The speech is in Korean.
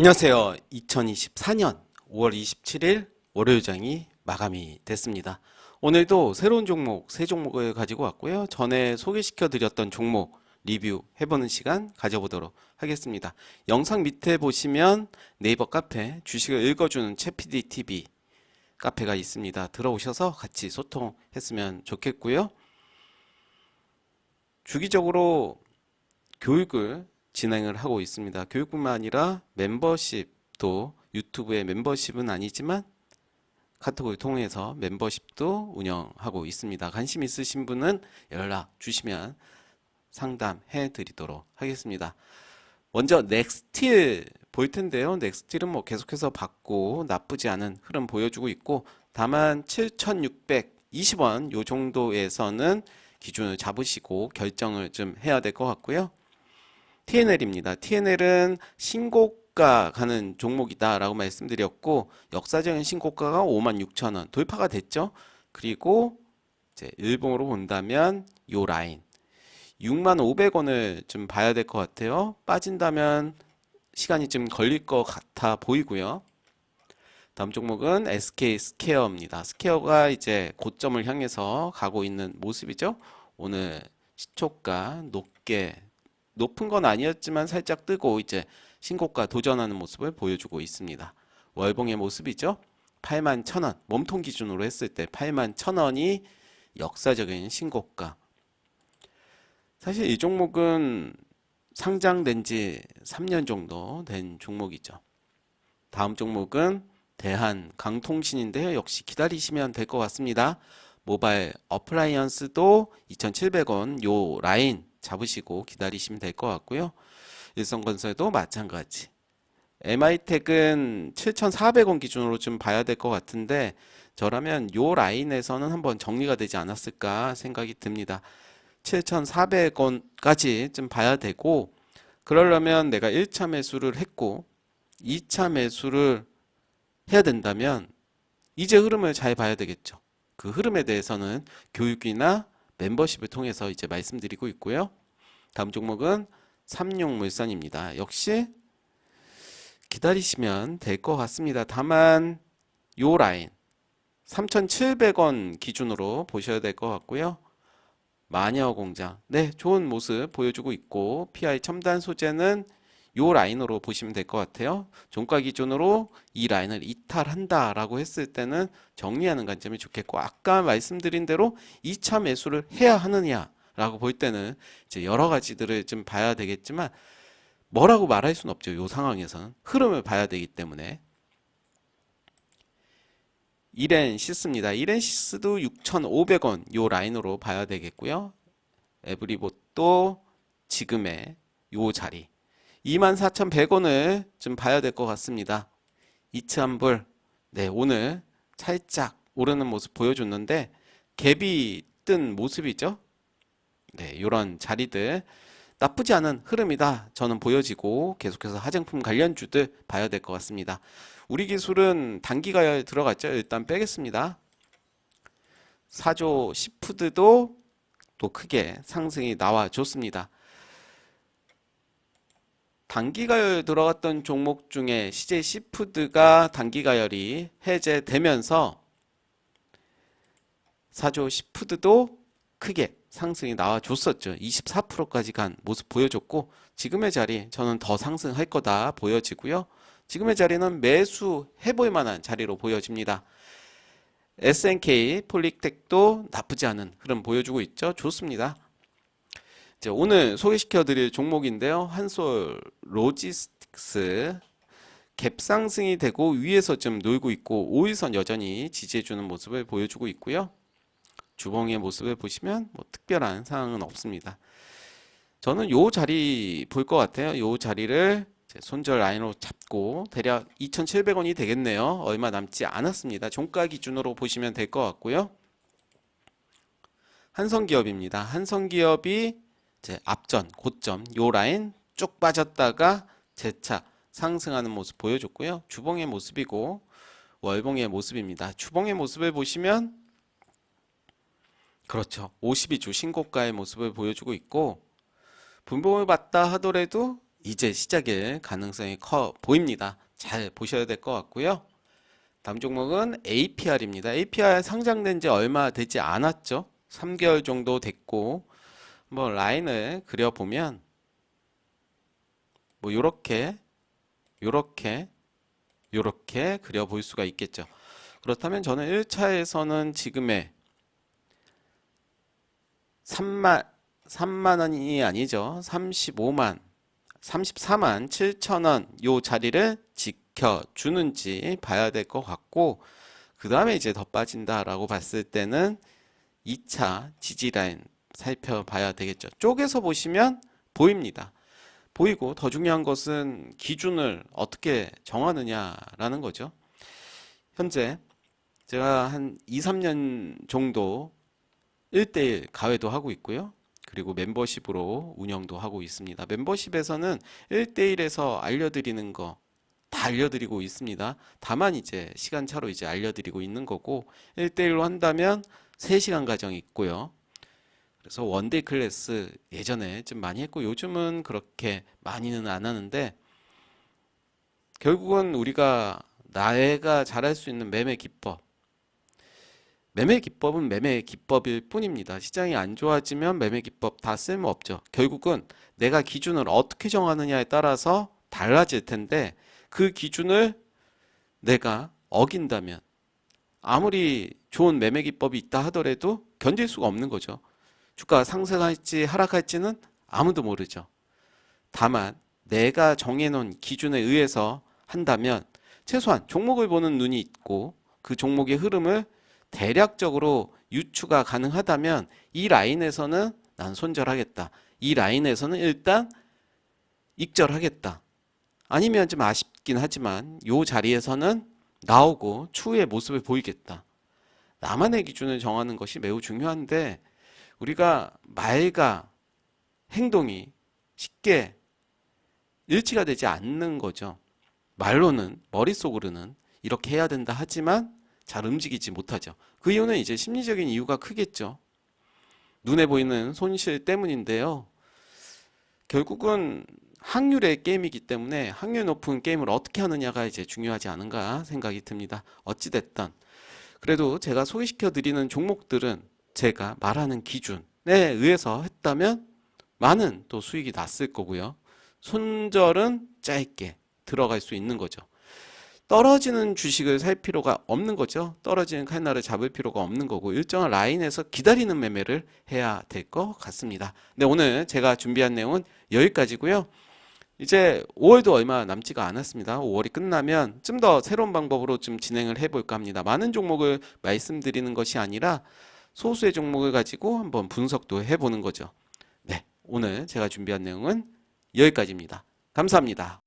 안녕하세요. 2024년 5월 27일 월요일장이 마감이 됐습니다. 오늘도 새로운 종목, 새 종목을 가지고 왔고요. 전에 소개시켜 드렸던 종목 리뷰 해보는 시간 가져보도록 하겠습니다. 영상 밑에 보시면 네이버 카페 주식을 읽어주는 채피디 TV 카페가 있습니다. 들어오셔서 같이 소통했으면 좋겠고요. 주기적으로 교육을 진행을 하고 있습니다. 교육뿐만 아니라 멤버십도 유튜브의 멤버십은 아니지만 카톡을 통해서 멤버십도 운영하고 있습니다. 관심 있으신 분은 연락 주시면 상담해 드리도록 하겠습니다. 먼저 넥스틸 볼 텐데요. 넥스틸은 뭐 계속해서 받고 나쁘지 않은 흐름 보여주고 있고 다만 7,620원 요 정도에서는 기준을 잡으시고 결정을 좀 해야 될 것 같고요. TNL입니다. TNL은 신고가 가는 종목이다라고 말씀드렸고 역사적인 신고가가 56,000원 돌파가 됐죠. 그리고 이제 일봉으로 본다면 요 라인 65,500원을 좀 봐야 될 것 같아요. 빠진다면 시간이 좀 걸릴 것 같아 보이고요. 다음 종목은 SK 스퀘어입니다. 스퀘어가 이제 고점을 향해서 가고 있는 모습이죠. 오늘 시초가 높게 높은 건 아니었지만 살짝 뜨고 이제 신고가 도전하는 모습을 보여주고 있습니다. 월봉의 모습이죠. 8만 1,000원 몸통 기준으로 했을 때 8만 1,000원이 역사적인 신고가. 사실 이 종목은 상장된 지 3년 정도 된 종목이죠. 다음 종목은 대한 강통신인데요. 역시 기다리시면 될 것 같습니다. 모바일 어플라이언스도 2,700원 요 라인 잡으시고 기다리시면 될 것 같고요. 일성건설도 마찬가지. MI텍은 7,400원 기준으로 좀 봐야 될 것 같은데 저라면 요 라인에서는 한번 정리가 되지 않았을까 생각이 듭니다. 7,400원까지 좀 봐야 되고 그러려면 내가 1차 매수를 했고 2차 매수를 해야 된다면 이제 흐름을 잘 봐야 되겠죠. 그 흐름에 대해서는 교육이나 멤버십을 통해서 이제 말씀드리고 있고요. 다음 종목은 삼용물산입니다. 역시 기다리시면 될 것 같습니다. 다만 요 라인 3,700원 기준으로 보셔야 될 것 같고요. 마녀 공장. 네, 좋은 모습 보여주고 있고 PI 첨단 소재는 요 라인으로 보시면 될 것 같아요. 종가 기준으로 이 라인을 이탈한다라고 했을 때는 정리하는 관점이 좋겠고 아까 말씀드린 대로 2차 매수를 해야 하느냐라고 볼 때는 이제 여러 가지들을 좀 봐야 되겠지만 뭐라고 말할 수는 없죠. 요 상황에서는 흐름을 봐야 되기 때문에 이렌시스입니다. 이렌시스도 6,500원 요 라인으로 봐야 되겠고요. 에브리봇도 지금의 요 자리 24,100원을 좀 봐야 될 것 같습니다. 이츠한불 네 오늘 살짝 오르는 모습 보여줬는데 갭이 뜬 모습이죠. 네 이런 자리들 나쁘지 않은 흐름이다 저는 보여지고 계속해서 하정품 관련주들 봐야 될 것 같습니다. 우리 기술은 단기가에 들어갔죠. 일단 빼겠습니다. 사조 시푸드도 또 크게 상승이 나와 줬습니다. 단기가열 들어갔던 종목 중에 CJ 시푸드가 단기가열이 해제되면서 사조 시푸드도 크게 상승이 나와줬었죠. 24%까지 간 모습 보여줬고 지금의 자리 저는 더 상승할 거다 보여지고요. 지금의 자리는 매수 해볼 만한 자리로 보여집니다. SNK 폴릭텍도 나쁘지 않은 흐름 보여주고 있죠. 좋습니다. 이제 오늘 소개시켜 드릴 종목인데요. 한솔 로지스틱스 갭 상승이 되고 위에서 좀 놀고 있고 5일선 여전히 지지해 주는 모습을 보여주고 있고요. 주봉의 모습을 보시면 뭐 특별한 상황은 없습니다. 저는 요 자리 볼 것 같아요. 요 자리를 손절 라인으로 잡고 대략 2,700원이 되겠네요. 얼마 남지 않았습니다. 종가 기준으로 보시면 될 것 같고요. 한성기업입니다. 한성기업이 제 앞전 고점 요 라인 쭉 빠졌다가 재차 상승하는 모습 보여줬고요. 주봉의 모습이고 월봉의 모습입니다. 주봉의 모습을 보시면 그렇죠. 52주 신고가의 모습을 보여주고 있고 분봉을 봤다 하더라도 이제 시작일 가능성이 커 보입니다. 잘 보셔야 될 것 같고요. 다음 종목은 APR입니다. APR 상장된 지 얼마 되지 않았죠. 3개월 정도 됐고 뭐 라인을 그려보면 뭐 요렇게 요렇게 요렇게 그려볼 수가 있겠죠. 그렇다면 저는 1차에서는 지금의 3만 3만 원이 아니죠. 35만 34만 7천 원 요 자리를 지켜주는지 봐야 될 것 같고 그 다음에 이제 더 빠진다라고 봤을 때는 2차 지지라인 살펴봐야 되겠죠. 쪼개서 보시면 보입니다. 보이고 더 중요한 것은 기준을 어떻게 정하느냐라는 거죠. 현재 제가 한 2, 3년 정도 1대1 가외도 하고 있고요. 그리고 멤버십으로 운영도 하고 있습니다. 멤버십에서는 1대1에서 알려드리는 거 다 알려드리고 있습니다. 다만 이제 시간차로 이제 알려드리고 있는 거고 1대1로 한다면 3시간 과정이 있고요. 그래서 원데이 클래스 예전에 좀 많이 했고 요즘은 그렇게 많이는 안 하는데 결국은 우리가 나애가 잘할 수 있는 매매 기법 매매 기법은 매매 기법일 뿐입니다. 시장이 안 좋아지면 매매 기법 다 쓸모없죠. 결국은 내가 기준을 어떻게 정하느냐에 따라서 달라질 텐데 그 기준을 내가 어긴다면 아무리 좋은 매매 기법이 있다 하더라도 견딜 수가 없는 거죠. 주가 상승할지 하락할지는 아무도 모르죠. 다만 내가 정해놓은 기준에 의해서 한다면 최소한 종목을 보는 눈이 있고 그 종목의 흐름을 대략적으로 유추가 가능하다면 이 라인에서는 난 손절하겠다. 이 라인에서는 일단 익절하겠다. 아니면 좀 아쉽긴 하지만 요 자리에서는 나오고 추후의 모습을 보이겠다. 나만의 기준을 정하는 것이 매우 중요한데 우리가 말과 행동이 쉽게 일치가 되지 않는 거죠. 말로는 머릿속으로는 이렇게 해야 된다 하지만 잘 움직이지 못하죠. 그 이유는 이제 심리적인 이유가 크겠죠. 눈에 보이는 손실 때문인데요. 결국은 확률의 게임이기 때문에 확률 높은 게임을 어떻게 하느냐가 이제 중요하지 않은가 생각이 듭니다. 어찌됐든 그래도 제가 소개시켜 드리는 종목들은 제가 말하는 기준에 의해서 했다면 많은 또 수익이 났을 거고요. 손절은 짧게 들어갈 수 있는 거죠. 떨어지는 주식을 살 필요가 없는 거죠. 떨어지는 칼날을 잡을 필요가 없는 거고 일정한 라인에서 기다리는 매매를 해야 될 것 같습니다. 네, 오늘 제가 준비한 내용은 여기까지고요. 이제 5월도 얼마 남지가 않았습니다. 5월이 끝나면 좀 더 새로운 방법으로 좀 진행을 해볼까 합니다. 많은 종목을 말씀드리는 것이 아니라 소수의 종목을 가지고 한번 분석도 해보는 거죠. 네, 오늘 제가 준비한 내용은 여기까지입니다. 감사합니다.